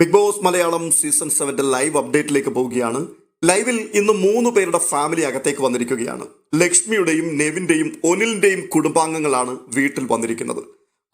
Big Boss Malayalam season സെവന്റെ live അപ്ഡേറ്റിലേക്ക് പോവുകയാണ്. ലൈവിൽ ഇന്ന് മൂന്ന് പേരുടെ ഫാമിലി അകത്തേക്ക് വന്നിരിക്കുകയാണ്. ലക്ഷ്മിയുടെയും നെവിന്റെയും ഒനിലിന്റെയും കുടുംബാംഗങ്ങളാണ് വീട്ടിൽ വന്നിരിക്കുന്നത്.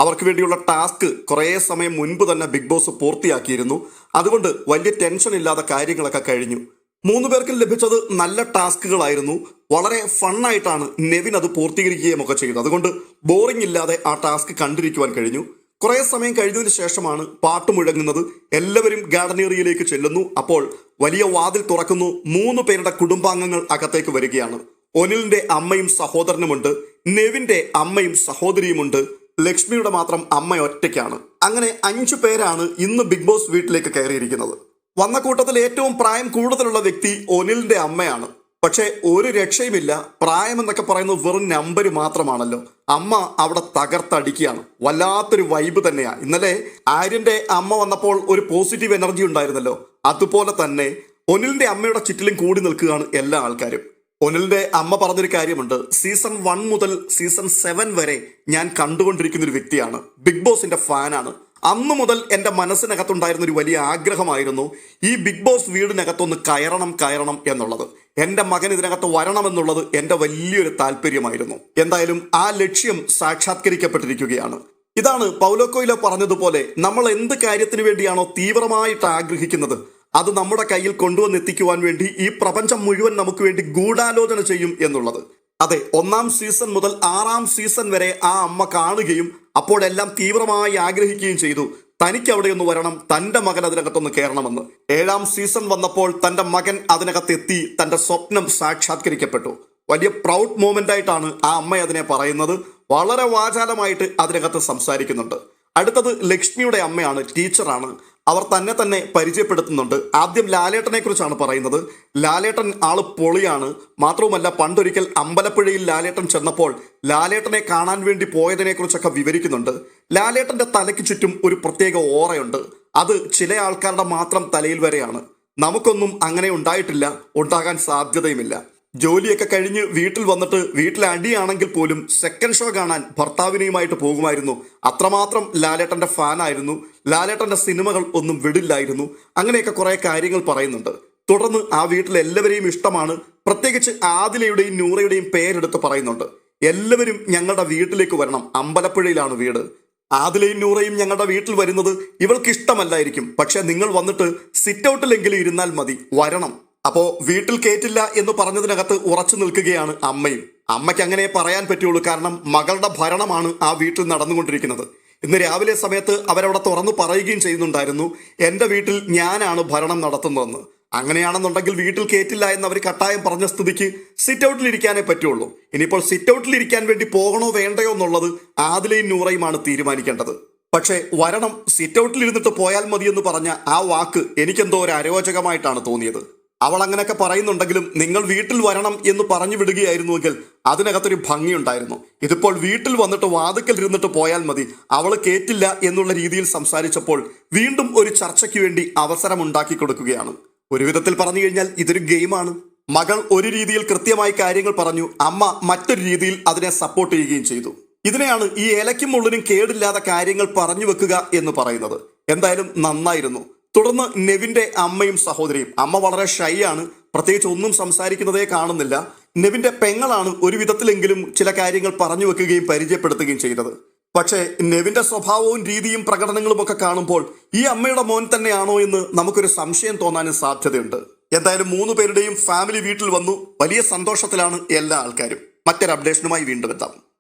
അവർക്ക് വേണ്ടിയുള്ള ടാസ്ക് കുറേ സമയം മുൻപ് തന്നെ ബിഗ് ബോസ് പൂർത്തിയാക്കിയിരുന്നു. അതുകൊണ്ട് വലിയ ടെൻഷൻ ഇല്ലാതെ കാര്യങ്ങളൊക്കെ കഴിഞ്ഞു. മൂന്ന് പേർക്കും ലഭിച്ചത് നല്ല ടാസ്കുകളായിരുന്നു. വളരെ ഫണ്ണായിട്ടാണ് നെവിൻ അത് പൂർത്തീകരിക്കുകയും ഒക്കെ ചെയ്തത്. അതുകൊണ്ട് ബോറിംഗ് ഇല്ലാതെ ആ ടാസ്ക് കണ്ടിരിക്കുവാൻ കഴിഞ്ഞു. കുറെ സമയം കഴിഞ്ഞതിന് ശേഷമാണ് പാട്ട് മുഴങ്ങുന്നത്. എല്ലാവരും ഗാർഡനേറിയയിലേക്ക് ചെല്ലുന്നു. അപ്പോൾ വലിയ വാതിൽ തുറക്കുന്നു. മൂന്ന് പേരുടെ കുടുംബാംഗങ്ങൾ അകത്തേക്ക് വരികയാണ്. ഒനിലിന്റെ അമ്മയും സഹോദരനുമുണ്ട്. നെവിന്റെ അമ്മയും സഹോദരിയുമുണ്ട്. ലക്ഷ്മിയുടെ മാത്രം അമ്മ ഒറ്റയ്ക്കാണ്. അങ്ങനെ അഞ്ചു പേരാണ് ഇന്ന് ബിഗ് ബോസ് വീട്ടിലേക്ക് കയറിയിരിക്കുന്നത്. വന്ന കൂട്ടത്തിൽ ഏറ്റവും പ്രായം കൂടുതലുള്ള വ്യക്തി ഒനിലിന്റെ അമ്മയാണ്. പക്ഷേ ഒരു രക്ഷയുമില്ല. പ്രായം എന്നൊക്കെ പറയുന്നത് വെറും നമ്പർ മാത്രമാണല്ലോ. അമ്മ അവിടെ തകർത്തടിക്കുകയാണ്. വല്ലാത്തൊരു വൈബ് തന്നെയാണ് ഇന്നലെ ആര്യന്റെ അമ്മ വന്നപ്പോൾ ഒരു പോസിറ്റീവ് എനർജി ഉണ്ടായിരുന്നല്ലോ. അതുപോലെ തന്നെ ഒനിലിന്റെ അമ്മയുടെ ചുറ്റിലും കൂടി നിൽക്കുകയാണ് എല്ലാ ആൾക്കാരും. ഒനിലിന്റെ അമ്മ പറഞ്ഞൊരു കാര്യമുണ്ട്. സീസൺ വൺ മുതൽ സീസൺ സെവൻ വരെ ഞാൻ കണ്ടുകൊണ്ടിരിക്കുന്ന ഒരു വ്യക്തിയാണ്. ബിഗ് ബോസിന്റെ ഫാനാണ് അന്ന് മുതൽ എന്റെ മനസ്സിനകത്തുണ്ടായിരുന്ന ഒരു വലിയ ആഗ്രഹമായിരുന്നു ഈ ബിഗ് ബോസ് വീടിനകത്തൊന്ന് കയറണം കയറണം എന്നുള്ളത്. എന്റെ മകൻ ഇതിനകത്ത് വരണമെന്നുള്ളത് എന്റെ വലിയൊരു താല്പര്യമായിരുന്നു. എന്തായാലും ആ ലക്ഷ്യം സാക്ഷാത്കരിക്കപ്പെട്ടിരിക്കുകയാണ്. ഇതാണ് പൗലോക്കോയിലോ പറഞ്ഞതുപോലെ നമ്മൾ എന്ത് കാര്യത്തിന് വേണ്ടിയാണോ തീവ്രമായിട്ട് ആഗ്രഹിക്കുന്നത് അത് നമ്മുടെ കയ്യിൽ കൊണ്ടുവന്നെത്തിക്കുവാൻ വേണ്ടി ഈ പ്രപഞ്ചം മുഴുവൻ നമുക്ക് വേണ്ടി ഗൂഢാലോചന ചെയ്യും എന്നുള്ളത്. അതെ ഒന്നാം സീസൺ മുതൽ ആറാം സീസൺ വരെ ആ അമ്മ കാണുകയും അപ്പോഴെല്ലാം തീവ്രമായി ആഗ്രഹിക്കുകയും ചെയ്തു. തനിക്ക് അവിടെ ഒന്ന് വരണം തന്റെ മകൻ അതിനകത്തൊന്ന് കയറണമെന്ന്. ഏഴാം സീസൺ വന്നപ്പോൾ തന്റെ മകൻ അതിനകത്ത് എത്തി തന്റെ സ്വപ്നം സാക്ഷാത്കരിക്കപ്പെട്ടു. വലിയ പ്രൗഡ് മൂമെന്റ് ആയിട്ടാണ് ആ അമ്മ അതിനെ പറയുന്നത്. വളരെ വാചാലമായിട്ട് അതിനകത്ത് സംസാരിക്കുന്നുണ്ട്. അടുത്തത് ലക്ഷ്മിയുടെ അമ്മയാണ് ടീച്ചറാണ്. അവർ തന്നെ തന്നെ പരിചയപ്പെടുത്തുന്നുണ്ട്. ആദ്യം ലാലേട്ടനെ കുറിച്ചാണ് പറയുന്നത്. ലാലേട്ടൻ ആൾ പൊളിയാണ്. മാത്രവുമല്ല പണ്ടൊരിക്കൽ അമ്പലപ്പുഴയിൽ ലാലേട്ടൻ ചെന്നപ്പോൾ ലാലേട്ടനെ കാണാൻ വേണ്ടി പോയതിനെ കുറിച്ചൊക്കെ വിവരിക്കുന്നുണ്ട്. ലാലേട്ടന്റെ തലയ്ക്ക് ചുറ്റും ഒരു പ്രത്യേക ഓറയുണ്ട്. അത് ചില ആൾക്കാരുടെ മാത്രം തലയിൽ വരെയാണ്. നമുക്കൊന്നും അങ്ങനെ ഉണ്ടായിട്ടില്ല. ഉണ്ടാകാൻ സാധ്യതയുമില്ല. ജോലിയൊക്കെ കഴിഞ്ഞ് വീട്ടിൽ വന്നിട്ട് വീട്ടിലെ അടിയാണെങ്കിൽ പോലും സെക്കൻഡ് ഷോ കാണാൻ ഭർത്താവിനെയുമായിട്ട് പോകുമായിരുന്നു. അത്രമാത്രം ലാലേട്ടന്റെ ഫാനായിരുന്നു. ലാലേട്ടന്റെ സിനിമകൾ ഒന്നും വിടില്ലായിരുന്നു. അങ്ങനെയൊക്കെ കുറെ കാര്യങ്ങൾ പറയുന്നുണ്ട്. തുടർന്ന് ആ വീട്ടിൽ എല്ലാവരെയും ഇഷ്ടമാണ്. പ്രത്യേകിച്ച് ആദിലയുടെയും നൂറയുടെയും പേരെടുത്ത് പറയുന്നുണ്ട്. എല്ലാവരും ഞങ്ങളുടെ വീട്ടിലേക്ക് വരണം. അമ്പലപ്പുഴയിലാണ് വീട്. ആദിലയും നൂറയും ഞങ്ങളുടെ വീട്ടിൽ വരുന്നത് ഇവൾക്ക് ഇഷ്ടമല്ലായിരിക്കും. പക്ഷെ നിങ്ങൾ വന്നിട്ട് സിറ്റ് ഔട്ടിലെങ്കിലും ഇരുന്നാൽ മതി. വരണം. അപ്പോ വീട്ടിൽ കേറ്റില്ല എന്ന് പറഞ്ഞതിനകത്ത് ഉറച്ചു നിൽക്കുകയാണ് അമ്മയും. അമ്മയ്ക്ക് അങ്ങനെ പറയാൻ പറ്റുള്ളൂ കാരണം മകളുടെ ഭരണമാണ് ആ വീട്ടിൽ നടന്നുകൊണ്ടിരിക്കുന്നത്. ഇന്ന് രാവിലെ സമയത്ത് അവരവിടെ തുറന്നു പറയുകയും ചെയ്യുന്നുണ്ടായിരുന്നു എന്റെ വീട്ടിൽ ഞാനാണ് ഭരണം നടത്തുന്നതെന്ന്. അങ്ങനെയാണെന്നുണ്ടെങ്കിൽ വീട്ടിൽ കേറ്റില്ല എന്ന് അവർ കട്ടായം പറഞ്ഞ സ്ഥിതിക്ക് സിറ്റ് ഔട്ടിൽ ഇരിക്കാനേ പറ്റുള്ളൂ. ഇനിയിപ്പോൾ സിറ്റ് ഔട്ടിൽ ഇരിക്കാൻ വേണ്ടി പോകണോ വേണ്ടയോ എന്നുള്ളത് ആദിലയും നൂറയുമാണ് തീരുമാനിക്കേണ്ടത്. പക്ഷേ വരണം സിറ്റ് ഔട്ടിൽ ഇരുന്നിട്ട് പോയാൽ മതിയെന്ന് പറഞ്ഞ ആ വാക്ക് എനിക്കെന്തോ ഒരു അരോചകമായിട്ടാണ് തോന്നിയത്. അവൾ അങ്ങനെയൊക്കെ പറയുന്നുണ്ടെങ്കിലും നിങ്ങൾ വീട്ടിൽ വരണം എന്ന് പറഞ്ഞു വിടുകയായിരുന്നുവെങ്കിൽ അതിനകത്തൊരു ഭംഗിയുണ്ടായിരുന്നു. ഇതിപ്പോൾ വീട്ടിൽ വന്നിട്ട് വാതുക്കൽ ഇരുന്നിട്ട് പോയാൽ മതി. അവൾ കേറ്റില്ല എന്നുള്ള രീതിയിൽ സംസാരിച്ചപ്പോൾ വീണ്ടും ഒരു ചർച്ചയ്ക്ക് വേണ്ടി അവസരം ഉണ്ടാക്കി കൊടുക്കുകയാണ്. ഒരു വിധത്തിൽ പറഞ്ഞു കഴിഞ്ഞാൽ ഇതൊരു ഗെയിമാണ്. മകൾ ഒരു രീതിയിൽ കൃത്യമായി കാര്യങ്ങൾ പറഞ്ഞു. അമ്മ മറ്റൊരു രീതിയിൽ അതിനെ സപ്പോർട്ട് ചെയ്യുകയും ചെയ്തു. ഇതിനെയാണ് ഈ ഇലയ്ക്കും മുള്ളിനും കേടില്ലാത്ത കാര്യങ്ങൾ പറഞ്ഞു വെക്കുക എന്ന് പറയുന്നത്. എന്തായാലും നന്നായിരുന്നു. തുടർന്ന് നെവിന്റെ അമ്മയും സഹോദരിയും. അമ്മ വളരെ ഷൈ ആണ് പ്രത്യേകിച്ച് ഒന്നും സംസാരിക്കുന്നതേ കാണുന്നില്ല. നെവിന്റെ പെങ്ങളാണ് ഒരു വിധത്തിലെങ്കിലും ചില കാര്യങ്ങൾ പറഞ്ഞു വെക്കുകയും പരിചയപ്പെടുത്തുകയും ചെയ്തത്. പക്ഷേ നെവിന്റെ സ്വഭാവവും രീതിയും പ്രകടനങ്ങളും ഒക്കെ കാണുമ്പോൾ ഈ അമ്മയുടെ മോൻ തന്നെയാണോ എന്ന് നമുക്കൊരു സംശയം തോന്നാനും സാധ്യതയുണ്ട്. എന്തായാലും മൂന്ന് പേരുടെയും ഫാമിലി വീട്ടിൽ വന്നു. വലിയ സന്തോഷത്തിലാണ് എല്ലാ ആൾക്കാരും. മറ്റൊരു അപ്ഡേഷനുമായി വീണ്ടും എത്താം.